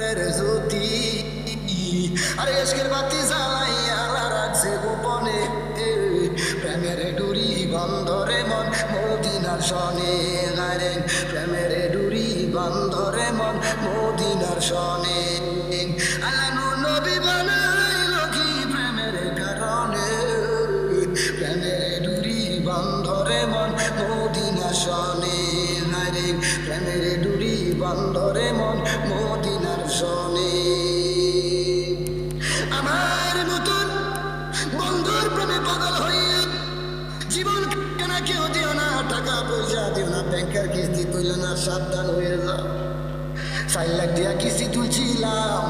প্রেমের জ্যোতি। আরে এসকের বাতি জ্বালাইয়া রাখছে গোপনে। প্রেমের ডুরি বন্ধরে মন, মদিনার সনে গারে প্রেমের ডুরি বন্ধরে মন, মদিনার সনে। চার লাখ টাকা কিস্তি তুলছিলাম।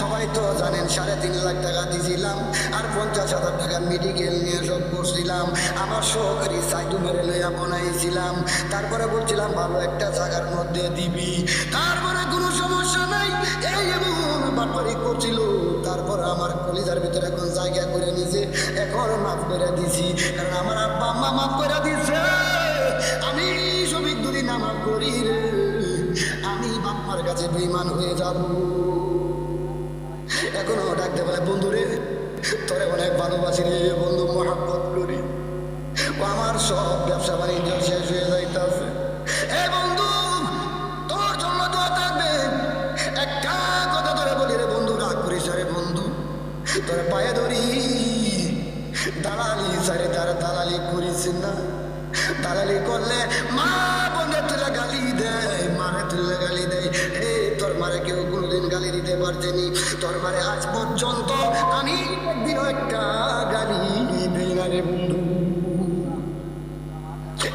সবাই তো জানেন সাড়ে তিন লাখ টাকা দিয়েছিলাম আর পঞ্চাশ হাজার টাকা মেডিকেল নিয়ে সব করছিলাম। আমার সহকারী সাইডু মেরে লইয়া বানাইছিলাম। তারপরে বলছিলাম, ভালো একটা জায়গার মধ্যে দিবি। তারপরে কোনো সমস্যা নাই। এই এমন বাটপারি করছিল। তারপর আমার কলিজার ভিতরে এখন জায়গা করে নিছে এখন মাফ করে দিছি। কারণ আমার আব্বা আম্মা মাফ করে দিছে। আমি কাছে বেইমান হয়ে যাব এখনও ডাকতে বলে বন্ধু রে তোরে অনেক ভালোবাসি রে, বন্ধু, মহাব্বত করি। আমার সব ব্যবসা বাণিজ্য শেষ হয়ে যাইতেছে। বন্ধু একটা কথা বলি রে, বন্ধু করিস বন্ধু। পায়ে ধরি, দালালি তার দালালি না। দালালি করলে মা বোনের তুলে গালি দেয়, মারে তুলে গালি দেয়। তোর মারে কেউ কোনোদিন গালি দিতে পারছেনি তোর মারে আজ পর্যন্ত আমি একদিনও একটা গালি দিই না রে বন্ধু।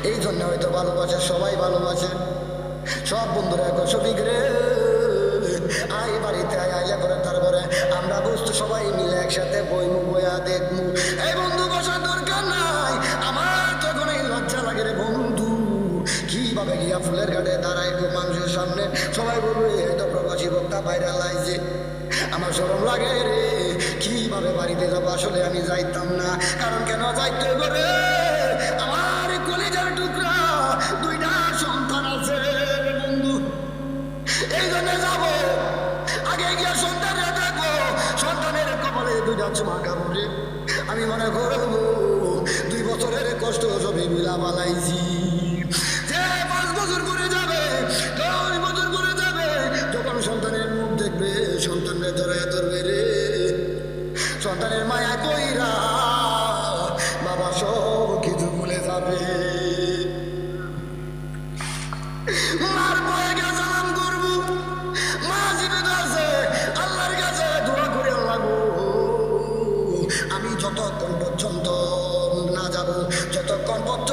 এই জন্য হয়তো ভালোবাসে, সবাই ভালোবাসে। সব বন্ধুরা এখন সফিক রে। আই বাড়িতে, আয় আইলে করে তারপরে। আমরা বস্তু সবাই মিলে একসাথে বইমু, বইয়া দেখমু। এই বন্ধু, বসার দরকার নাই। আমার তখন এই লজ্জা লাগে রে বন্ধু। কীভাবে গিয়া ফুলের ঘাটে দাঁড়াই গো মানুষের সামনে? সবাই বলবে লাইছে আমার সরম লাগে রে। কীভাবে বাড়িতে যাব? আসলে আমি যাইতাম না। কারণ কেন যাইতে আমার কলেজের টুকরা, দুইটা সন্তান আছে বন্ধু। এই জন্য আগে গিয়ে সন্তানের দেখব সন্তানের কপালে দুইটা চুমা কামড়ে আমি মনে করব, দুই বছরের কষ্ট সবই মিলা বালাইছি যতক্ষণ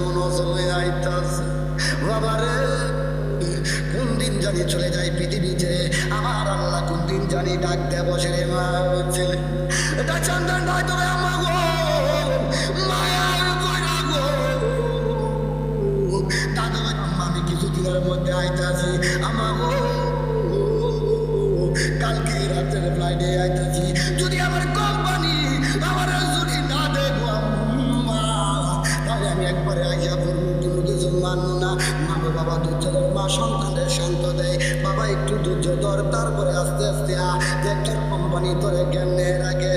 বাবা রে কোন দিন জানি চলে যায় পৃথিবীতে? আমার আল্লাহ কোন দিন জানি ডাক দেয় বসে রে মা গো। মায়ার আমি কিছু আইতাছি আমার কালকে রাতের ফ্লাইটে আইতাছি। যদি আমার কোম্পানি আমার তারপরে আস্তে আস্তে একটা কোম্পানি তোরে জ্ঞানের রাখে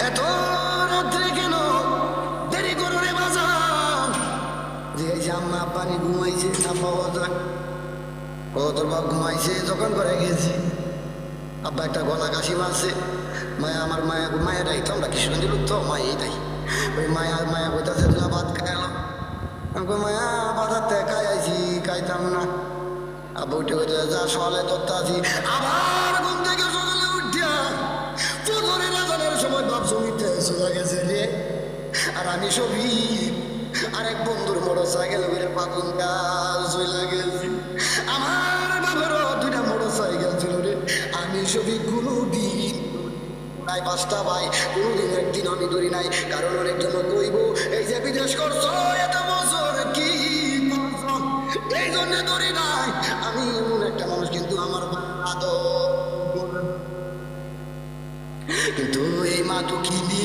এত রাত্রে কেন দেরি করো রে বাজার যে আম্মা পানি ঘুমাইছে আব্বা বাজার ও তোর ঘুমাইছে যখন করে গেছি আব্বা একটা গলা কাশি মারছে মায়া আমার মায়া মায়েরাই তো আমরা কৃষ্ণগঞ্জ লোক তো মাই তাই ওই মায়া মায়া বইতাছে তুলা ভাত খাইল আমি মায়া খাই আইছি খাইতাম না আব্বা উঠে যা সকালে ধরতে আবার গেছে আর আমি সবই আরেক বন্ধুর মোটর সাইকেল করে পাকুন গাছ গেছি। আমার বাবারও দুইটা মোটর সাইকেল ছিল রে। আমি সবই কোনো নাই, পাঁচটা ভাই কোনোদিন একদিন আমি ধরি নাই। কারণ অনেক জন্য কইব, এই যে বিদেশ করছ, এত বছর কি এই জন্য ধরি নাই। আমি এমন একটা মানুষ, কিন্তু আমার আদর কিন্তু এই মা তো কিনি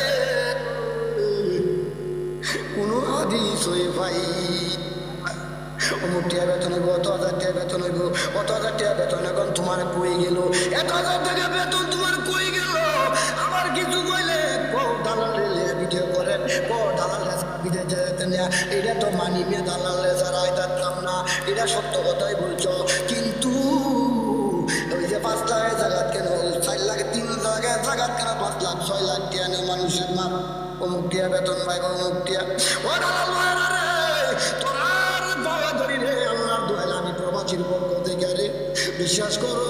হাদিস ভাই। বেতন হইব বেতন এখন তোমার হাজার টাকা বেতন তোমার কইলে দালাল ভিডিও এটা তো মানি দালাল না। এটা সত্য কথাই বলছো। কিন্তু ওই যে পাঁচ লাখের জায়গা কেন চার লাখ, তিন লাখের জায়গা কেন পাঁচ লাখ, ছয় লাখ নেই মানুষের মার অমুক টিয়া বেতন পাইব অমুক দয়া। বিশ্বাস করো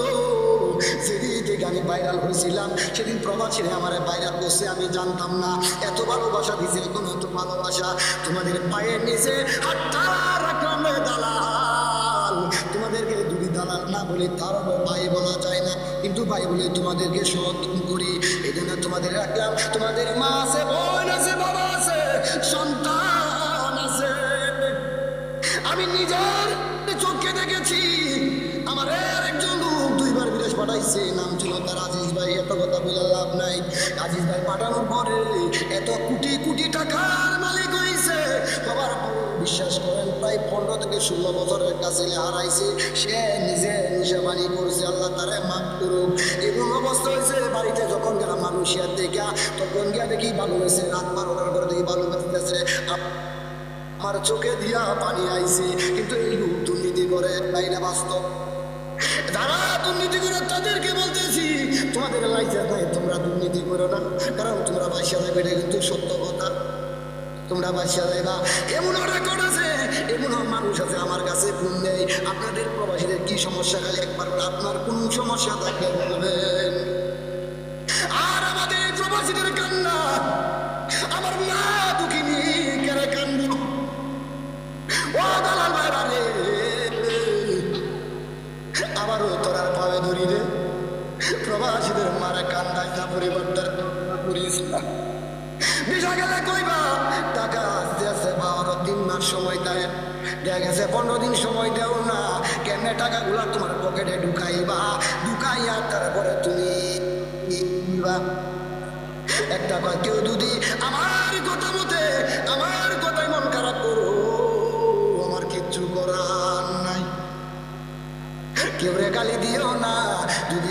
সেদিন থেকে আমি ভাইরাল হয়েছিলাম, সেদিন প্রবাসীরে আমার ভাইরাল করছে, আমি জানতাম না। এত ভালোবাসা দিছে, এখন এত ভালোবাসা। তোমাদের পায়ের নিচে হাতটা রাখলাম দালাল। তোমাদেরকে যদি দালাল না বলে, তারও ভাই বলা যায় না। কিন্তু ভাই বলে তোমাদেরকে সমর্থন করি এই জন্য তোমাদের রাখলাম। তোমাদের মা আছে আছে সন্তান আছে। আমি নিজের চোখে দেখেছি। আমার একজন লোক দুইবার বিদেশ পাঠাইছে। নাম ছিল তার আজিজ ভাই। এত কথা বলে লাভ নাই। আজিজ ভাই পাঠানোর পরে এত কোটি কোটি টাকার মালিক হয়েছে বাবার বিশ্বাস করেন, প্রায় পনেরো থেকে ষোলো বছরের কাছে হারাইছে, সে নিজে নিশাবানি করছে, আল্লাহ তারে মাফ করুক। এমন অবস্থা হয়েছে, বাড়িতে যখন গেলাম মানুষের দেখা, তখন গিয়া দেখি ভালো হয়েছে, রাত বারোটার পরে দেখি ভালো হয়েছে আমার চোখে দিয়া পানি আইছে, কিন্তু এই দুর্নীতি করে না বাস্তব। যারা দুর্নীতি করে, তাদেরকে বলতেছি, তোমাদের লাইসেন্স নাই তোমরা দুর্নীতি করো না, কারণ তোমরা বাসা যাবে এটা কিন্তু সত্য কথা। তোমরা বাসা যাইবা এমন রেকর্ড আছে? এমন মানুষ আছে আমার কাছে ফোন নেই। আপনাদের প্রবাসীদের কি সমস্যা? খালি একবার আপনার কোন সমস্যা থাকবে বলবেন? দেখা গেছে। পনেরো দিন সময় দেও না। কেমনে টাকাগুলা তোমার পকেটে ঢুকাইবা? ঢুকাইয়া তারপরে তুমি একটা কথা, কেউ যদি আমার কথা মতে, আমার কথাই মন খারাপ করো, আমার কিচ্ছু করার নাই। কেউ রে গালি দিও না। যদি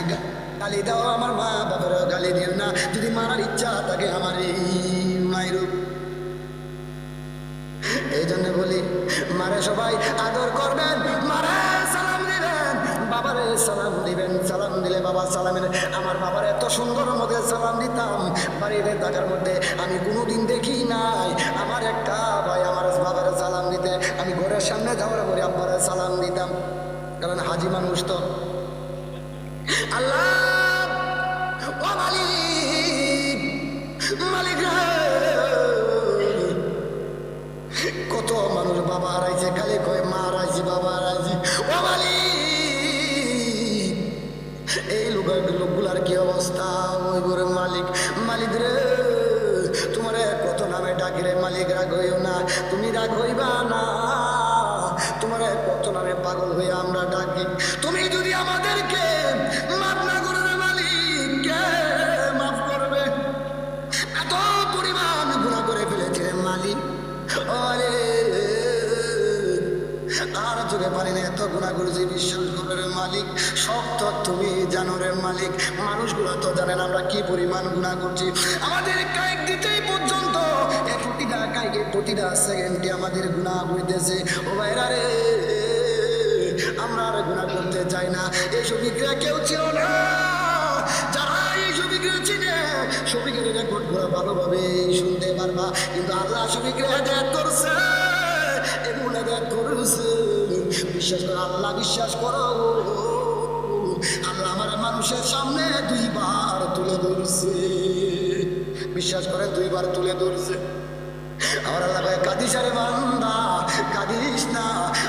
গালি দাও আমার মা বাবার গালি দিও না। যদি মারার ইচ্ছা থাকে আমার এই মায়ের এই জন্য বলি মারে সবাই আদর করবেন, মারে সালাম দিবেন, বাবারে সালাম দিবেন, সালাম দিলে বাবা সালামের আমার বাবার এত সুন্দর মধ্যে সালাম দিতাম বাড়িতে থাকার মধ্যে আমি কোনোদিন দেখি নাই। আমার একটা ভাই আমার বাবার সালাম দিতে, আমি ঘরের সামনে যাওয়ার পরে আব্বার সালাম দিতাম। কারণ হাজি মানুষ তো। আল্লাহ, ও মালিক মালিক বাবা হারাইছে খালি কয় মা হারাইছি বাবা হারাইছি ও মালিক, এই লোকের লোকগুলার কি অবস্থা? ওই করে মালিক মালিক রে, তোমার কত নামে ডাকি রে, মালিক, রাগ হইও না। তুমি রাগ হইবা না। তোমার কত নামে পাগল হয়ে আমরা ডাকি। তুমি যদি আমাদেরকে আর চোখে পানি না, এত গুণা করেছি বিশ্বাস করে রে মালিক, সব তো তুমি জানো রে মালিক। মানুষগুলো তো জানেন আমরা কি পরিমাণ গুণা করছি। আমাদের কায়িক দিতেই পর্যন্ত প্রতিটা কায়িকে প্রতিটা সেকেন্ডে আমাদের গুণা হইতেছে। ও ভাইরা রে, আমরা আর গুণা করতে চাই না। এই সবিকরা কেউ ছিল না। শুনতে পারবা। কিন্তু আল্লাহ করছে হেদায়ত করছে। বিশ্বাস করো, আল্লাহ বিশ্বাস করো। আল্লাহ আমার মানুষের সামনে দুইবার তুলে ধরছে। বিশ্বাস করে দুইবার তুলে ধরছে। আমার আল্লাহ কাদিস আরে বান্দা, কাদিস না।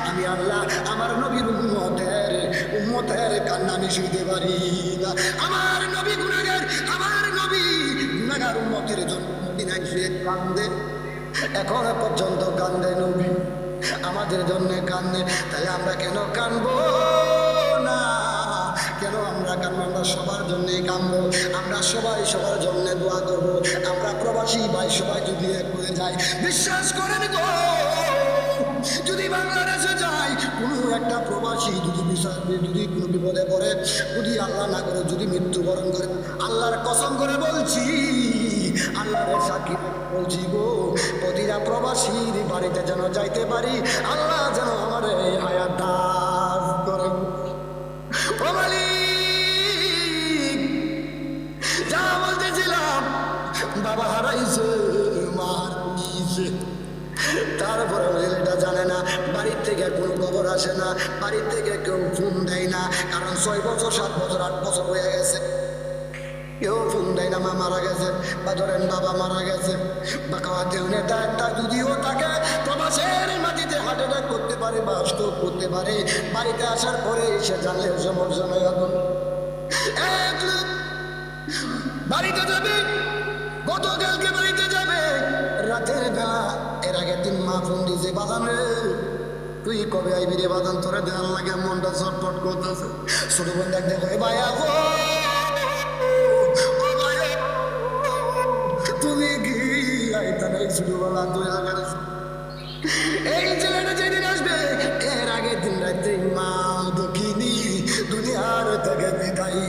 আমি আল্লাহ, আমার নবীর উম্মতের উম্মতের কান্না আমি শুইতে পারি না। আমার নবী গুনাগার আমার নবী গুনাগার উম্মতের জন্য কান্দে। এখন পর্যন্ত কান্দে নবী। আমাদের জন্য কান্দে, তাই আমরা কেন কানবো না? কেন আমরা আমরা সবার কানবো। আমরা সবাই সবার জন্য দোয়া করব। আমরা প্রবাসী ভাই সবাই যদি এক হয়ে বিশ্বাস করেন গো যদি বাংলাদেশে যাই কোনো একটা প্রবাসী যদি বিশ্বাস যদি কোনো বিপদে পড়ে, যদি আল্লাহ না করে, যদি মৃত্যুবরণ করে, আল্লাহর কসম করে বলছি, আল্লাহর সাক্ষী গো, প্রতিটা প্রবাসীর বাড়িতে যেন যাইতে পারি, আল্লাহ যেন আমার এই হায়াত দান করে। যা বলতেছিলাম, বাবা হারাইছে, মা হারিয়েছে তারপরে ছেলেটা জানে না, বাড়ির থেকে কোনো খবর আসে না, বাড়ির থেকে কেউ ফোন দেয় না, কারণ ছয় বছর, সাত বছর, আট বছর হয়ে গেছে। কেউ ফোন দেয় না, মা মারা গেছে, বা ধরেন বাবা মারা গেছে, বা খাওয়া কেউ নেতা একটা যদিও তাকে প্রবাসের মাটিতে হার্ট অ্যাটাক করতে পারে বা স্ট্রোক করতে পারে, বাড়িতে আসার পরে সে জানলে সমস্যা নয় এখন। বাড়িতে যাবে, গতকালকে বাড়িতে যাবে, রাতের বেলা, এর আগে তিন মা ফোন দিয়েছে বাদান রে, তুই কবে আইবি রে বাদান তোরে দেওয়ার লাগে, মনটা ছটফট করতেছে। ছোট বোন দেখ, দেখো, এ ভাইয়া আইতা নাই এই ছেলেটা যেদিন আসবে, এর দিন মা দুঃখিনী দুনিয়ার থেকে বিদায়।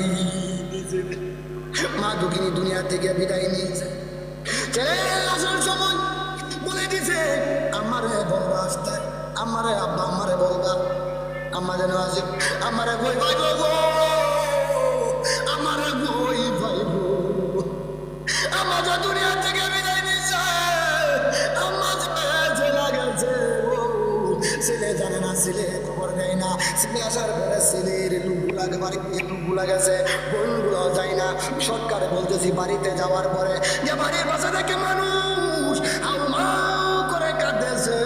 মা দুঃখিনী দুনিয়া থেকে বিদায় নিয়েছে। ছেলে, আসার সময় বলে দিছে আমারে আমারে আব্বা আমারে বলবা। আম্মা যেন আসে, আমারে বই গো। সরকারে বলতেছি, বাড়িতে যাওয়ার পরে যে বাড়ির মানুষ করে কাঁদেছে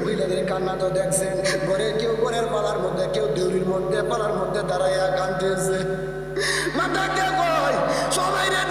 মহিলাদের কান্না তো দেখছেন, ঘরে কেউ ঘরের পালার মধ্যে, কেউ দেউরির মধ্যে, পালার মধ্যে দাঁড়াইয়া কাঁদতেছে। মাথা কে কই সবাই রে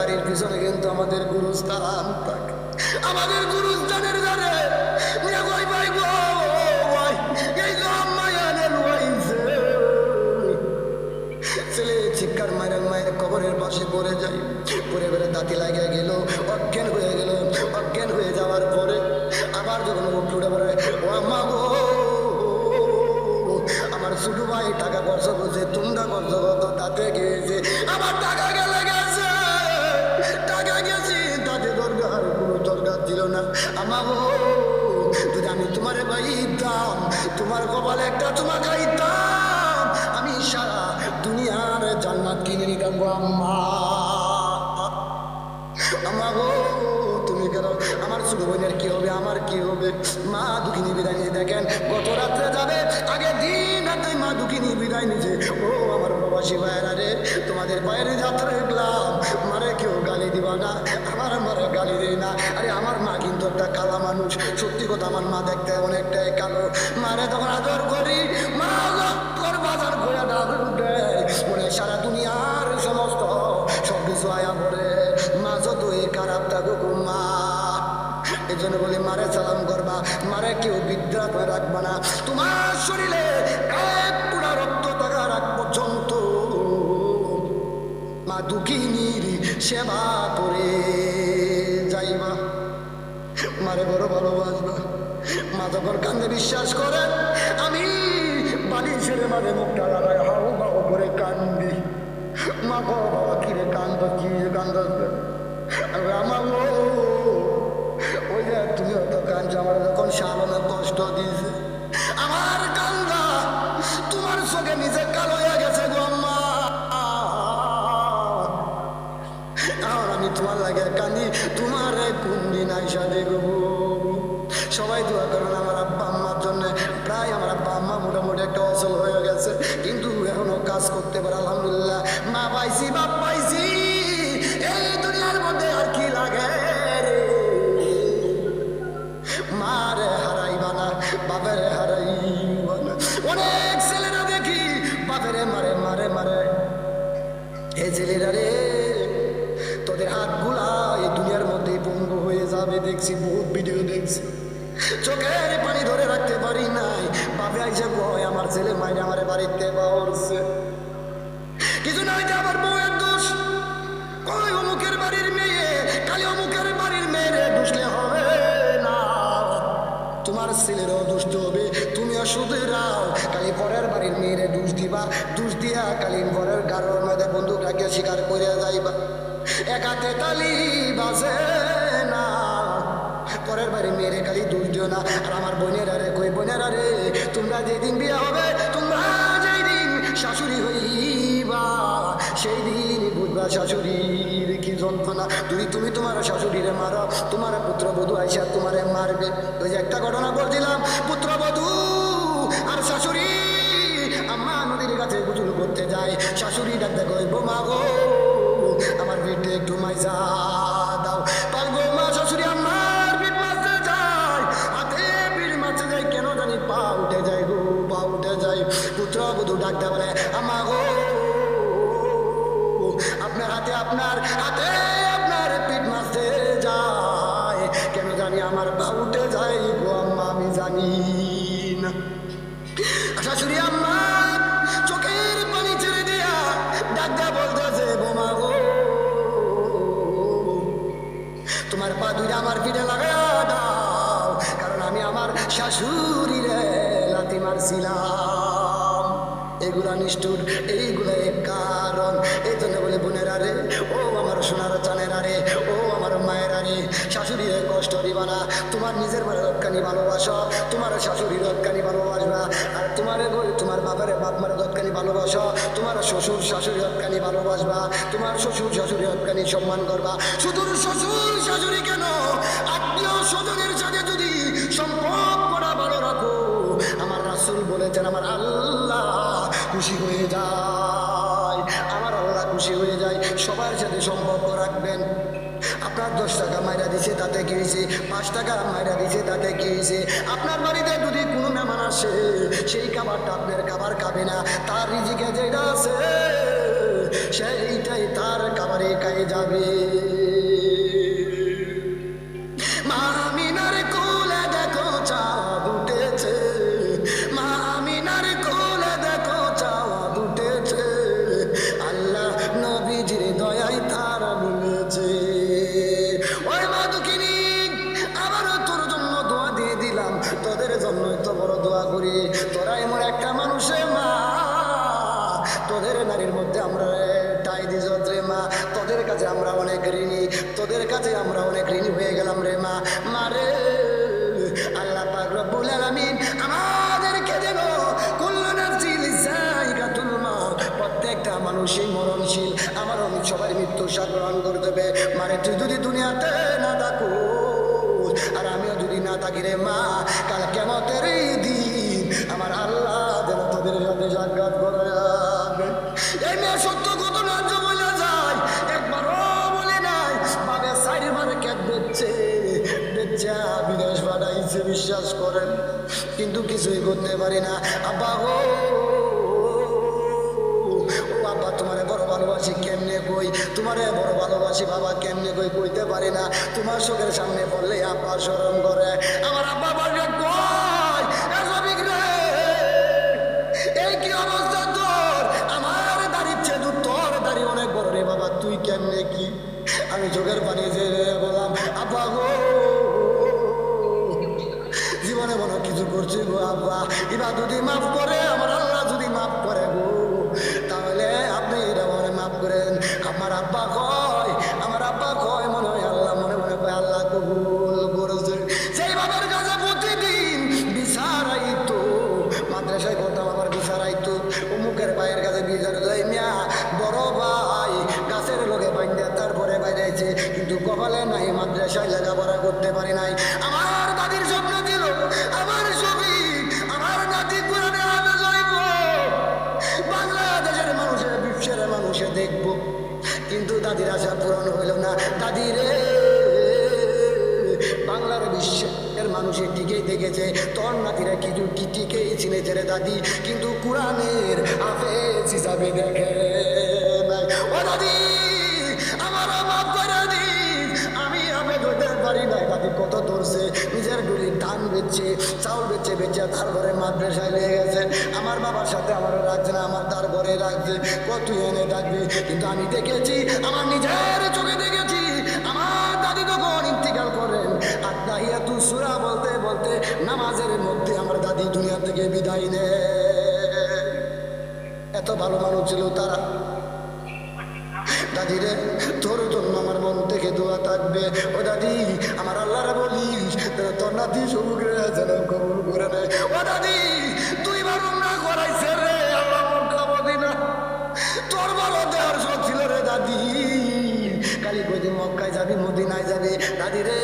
বাড়ির পিছনে কিন্তু আমাদের গুরুস্থান থাকে। আমাদের গুরুস্থানের ধারে হয়ে যাওয়ার পরে আবার যখন আমার ভাই টাকা গিয়েছে। আমার টাকা একটা তোমার খাইতাম আমি সারা দুনিয়ার জান্নাত কিনে নিতাম গো আম্মা। আমার গো, তুমি কেন? আমার ছোট বোনের কি হবে? আমার কি হবে? মা দুঃখিনী বিদায় নিয়ে দেখেন, গত রাত্রে যাবে আগে দিন রাতে মা দুঃখিনী বিদায় নিছে ও আমার প্রবাসী ভাইয়েরা রে, তোমাদের বাইরে যাত্রা দেখলাম মারে কেউ গালি দিবা না। আমার মারে গালি দেয় না। আরে, আমার মা কিন্তু একটা কালা মানুষ। সত্যি কথা, আমার মা দেখতে অনেকটাই কালো। মারে তখন আদর করি, মা তোর বাজার দেয় সারা দুনিয়ার সমস্ত সব কিছু আয়া পড়ে। মা যতই খারাপ থাকুক, মা। এই জন্য বলি, মারে সালাম করবা। মারে কেউ বিদ্যা করে রাখবা না। তোমার শরীরে এক পুরা রক্ত থাকা রাখ পর্যন্ত মা দুঃখিনীর সেবা করে। মারে বড় ভালোবাসবা মা কান্দে বিশ্বাস করে, আমি বাড়ি ছেড়ে মাঝে মুখটা লাগাই হাও বাউ করে কান্দি। মা গো, বাবা কিরে কান্দ, কি কান্দ। আমার ওই যে তুমি তো কান্দছো আমার যখন কষ্ট দিয়েছে, আমার কান্দা, তোমার চোখে নিজে কালো হয়ে গেছে গো আম্মা। আমি তোমার লাগে কান্দি, তোমার নাই সাদে সবাই দোয়া করেন আমার আব্বা আম্মার জন্য। প্রায় আমার আব্বা আম্মা মোটামুটি একটা অচল হয়ে গেছে, কিন্তু এখনও কাজ করতে পারে, আলহামদুলিল্লাহ। মা পাইছি, বাপ পাইছি, এই দুনিয়ার মধ্যে আর কি লাগে রে? মারে হারাইবা বাপেরে হারাইবা না। অনেক ছেলেরা দেখি, বাপেরে মারে মারে মারে। হে ছেলেরা রে। যাবে দেখছি বহুত ভিডিও দেখছি। চোখের পানি ধরে রাখতে পারি নাই। বাপে আইসা কয়, আমার ছেলে মাইনে আমার বাড়িতে পাওয়ারছে কিছু নাই যে আমার বউয়ের দোষ। কয়, অমুকের বাড়ির মেয়ে, কালি অমুকের বাড়ির মেয়েরে দুষলে হবে না। তোমার ছেলেরও দুষ্ট হবে কালি পরের বাড়ির মেয়েরে দোষ দিবা, দোষ দিয়া কালি পরের গারোর মধ্যে রাখিয়া শিকার করিয়া যাইবা। একাতে তালি বাজে পরের বাড়ির মেয়েরে খালি দিও না আর আমার বোনেরা রে, কই বোনেরা রে, তোমরা যেদিন বিয়ে হবে, তোমরা যেই দিন শাশুড়ি হইবা সেই দিন বুঝবা শাশুড়ির কি যন্ত্রণা। যদি তুমি তোমার শাশুড়িরে মারো, তোমার পুত্রবধূ আইসা তোমারে মারবে। ওই যে একটা ঘটনা বলছিলাম, পুত্রবধূ আর শাশুড়ি আম্মা নদীর কাছে গুজুল করতে যায়। শাশুড়ি ডাকতে কই বোমা গো, আমার পেটে একটু মাইজা। পুত্রবধূ ডাকতে বলে, আমা গো, আপনার হাতে আপনার হাতে আপনার পিঠ মারতে যায়। কেন জানি আমার উঠে যায় গো আম্মা, আমি জানি শাশুড়ি আম্মা, চোখের পানি ছেড়ে দিয়া ডাক্তার বলতেছে, বোমা গো, তোমার পা দুইটা আমার পিঠে এগুলা নিষ্ঠুর, এইগুলা এক কারণ। এই জন্য বলে, বোনেরা রে, ও আমার সোনার চানেরা রে, ও আমার মায়েরা রে, শাশুড়িরে কষ্ট দিবা না। তোমার নিজের মায়ের রক্ষানি ভালোবাসো, তোমার শাশুড়ির রক্ষানি ভালোবাসবা। আর তোমার তোমার বাবারে, বাপ মারে রক্ষানি ভালোবাসো, তোমার শ্বশুর, শাশুড়ি রক্ষানি ভালোবাসবা, তোমার শ্বশুর, শাশুড়ি রক্ষানি সম্মান করবা। শুধু শ্বশুর, শাশুড়ি কেন? আত্মীয় স্বজনের সাথে যদি সম্পর্কটা ভালো রাখো, আমার রাসুল বলেছেন, আমার আল্লাহ খুশি হয়ে যায়। আমার আল্লাহ খুশি হয়ে যায়। সবার সাথে সম্পর্ক রাখবেন। আপনার দশ টাকা মাইরা দিছে, তাতে কি পাঁচ টাকা মাইরা দিছে, তাতে কি আপনার বাড়িতে যদি কোনো মেহমান আসে, সেই খাবারটা আপনার খাবার খাবে না। তার রিজিকে যেটা আছে, সেইটাই তার খাবারে খাই যাবে। তোদের নারীর মধ্যে আমরা টাই দিস রে মা। তোদের কাছে আমরা অনেক ঋণী, তোদের কাছে আমরা অনেক ঋণী হয়ে গেলাম রে মা। মারে আল্লাহ পাক রব্বুল আলামিন আমাদেরকে দেব। প্রত্যেকটা মানুষই মরণশীল। আমার অনেক সবাই মৃত্যু স্বাদ গ্রহণ করে দেবে। মারে তুই যদি দুনিয়াতে না থাকো আর আমিও যদি না থাকি রে মা, কাল কেমতের কিছুই করতে পারি না। আব্বা গো, ও বাবা তোমারে বড় ভালোবাসি কেমনে কই? তোমারে বড় ভালোবাসি বাবা কেমনে কই? কইতে পারি না। তোমার চোখের সামনে পড়লে আব্বা স্মরণ করে। আমার আব্বা গো আব্বা এবার যদি মাফ করে, আমার আল্লাহ যদি মাফ করে গো, তাহলে আপনি এটা মাফ করেন। আমার আব্বা কয়, আমার আব্বা কয়, মনে হয় আল্লাহ মনে মনে কয়, আল্লাহ কবুল করেছে। সেই বাবার কাছে প্রতিদিন বিচারাইতো মাদ্রাসায় করতাম আমার বিচারাইতো অমুকের ভাইয়ের কাছে বিচার যাই মিয়া, বড় ভাই, গাছের লোকে বাইন্দা, তারপরে বাইরেছে কিন্তু কপালে নাই, মাদ্রাসায় লেখাপড়া করতে পারি নাই। আমার দেখেছে তোর নাতিরা কিছু কি টিকেই চিনেছে রে দাদি, কিন্তু কোরআনের আফেজ হিসাবে দেখে ও দাদি আমার মাফ করে আমি পারি না দাদি কত ধরছে। নিজের গুলি ধান বেচছে চাউল বেচে বেচে তার ঘরে মাদ্রাসায় লেগে গেছে। আমার বাবার সাথে আমার রাখছে না, আমার তার ঘরে রাখছে কত এনে কিন্তু আমি দেখেছি, আমার নিজের চোখে বিদায় নেয় এত ভালো মানুষ ছিল তারা। দাদি রে, তোর জন্য আমার মন থেকে দোয়া থাকবে। ও দাদি, আমার আল্লাহরে বলিস তোর নাতি সবুকে যেন কবুল করে নেয় ও দাদি, তুই বার না করাইছে রে, আল্লাহ তোর ভালো দেওয়ার ছিল রে দাদি। কালি কইদিন মক্কায় যাবি, মদিনায় যাবি। দাদি রে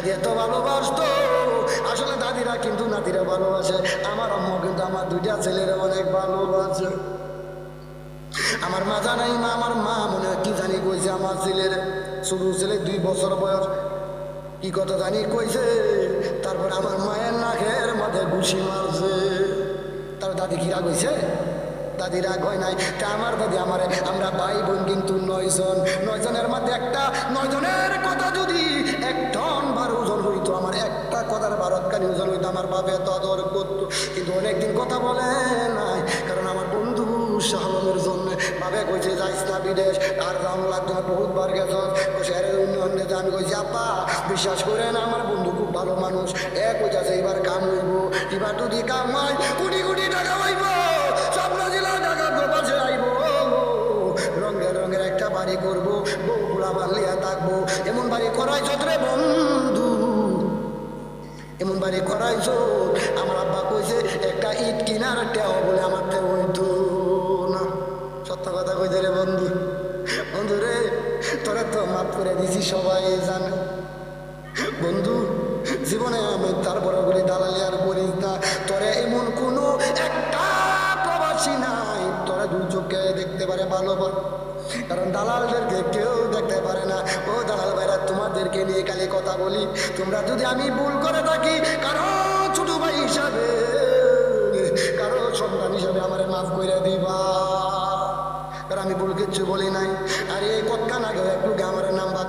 দাদি এত ভালোবাসতো। আসলে দাদিরা কিন্তু নাতিরা ভালোবাসে। আমার আম্মু কিন্তু আমার দুইটা ছেলেরা অনেক ভালোবাসে। আমার মা জানাই মা আমার মা মনে হয় কি জানি কইছে আমার ছেলের। শুরু ছেলে দুই বছর বয়স। কি কথা জানি কইছে। তারপর আমার মায়ের নাকের মাথায় ঘুষি মারছে। তার দাদি কি রাগ হইছে? দাদি রাগ হয় নাই। তা আমার দাদি আমার, আমরা ভাই বোন কিন্তু নয়জন। নয়জনের মধ্যে একটা, নয়জনের কথা যদি একটা কথার ভারতকারী ওজন হইতো আমার বাপে এত আদর করতো কিন্তু অনেকদিন কথা বলে নাই, কারণ আমার বন্ধু শাহমের জন্য। বাবে কইছে, যাইস না বিদেশ, আর রাম লাগতো না বহুত বার গেছ উন্নয়ন আমি কইছি, আপা, বিশ্বাস করেন, আমার বন্ধু খুব ভালো মানুষ। এ কইতাছে, এবার কাম হইব, এবার যদি কাম হয়, কোটি কোটি টাকা হইব স্বপ্ন জেলা টাকা প্রবাসে আইব। রঙের রঙের একটা বাড়ি করব, বউ গুলা বানলিয়া থাকব। এমন বাড়ি করাই রে বন্ধু বাড়ি করাইছো আমার আব্বা কইছে, একটা ইট কিনার টেও বলে আমার তে হইতো না সত্য কথা কইছে রে বন্ধু। বন্ধু রে, তোরা তো মাফ করে দিছি, সবাই জানে। বন্ধু, জীবনে আমি তারপরে বলি দালালি আর করিস না। তোরা এমন কোনো একটা প্রবাসী নাই, তোরা দুই চোখে দেখতে পারে ভালো বল। কারণ দালালদেরকে কেউ দেখতে পারে না। ও দালাল ভাইরা, তোমাদেরকে নিয়ে কালে কথা বলি। তোমরা যদি আমি ভুল করে থাকি, কারও ছোট ভাই হিসাবে, কারও সন্তান হিসাবে আমার মাফ করে দিবা। আমি ভুল কিচ্ছু বলি নাই। আর এই কতখান আগে একটু আমার নাম্বার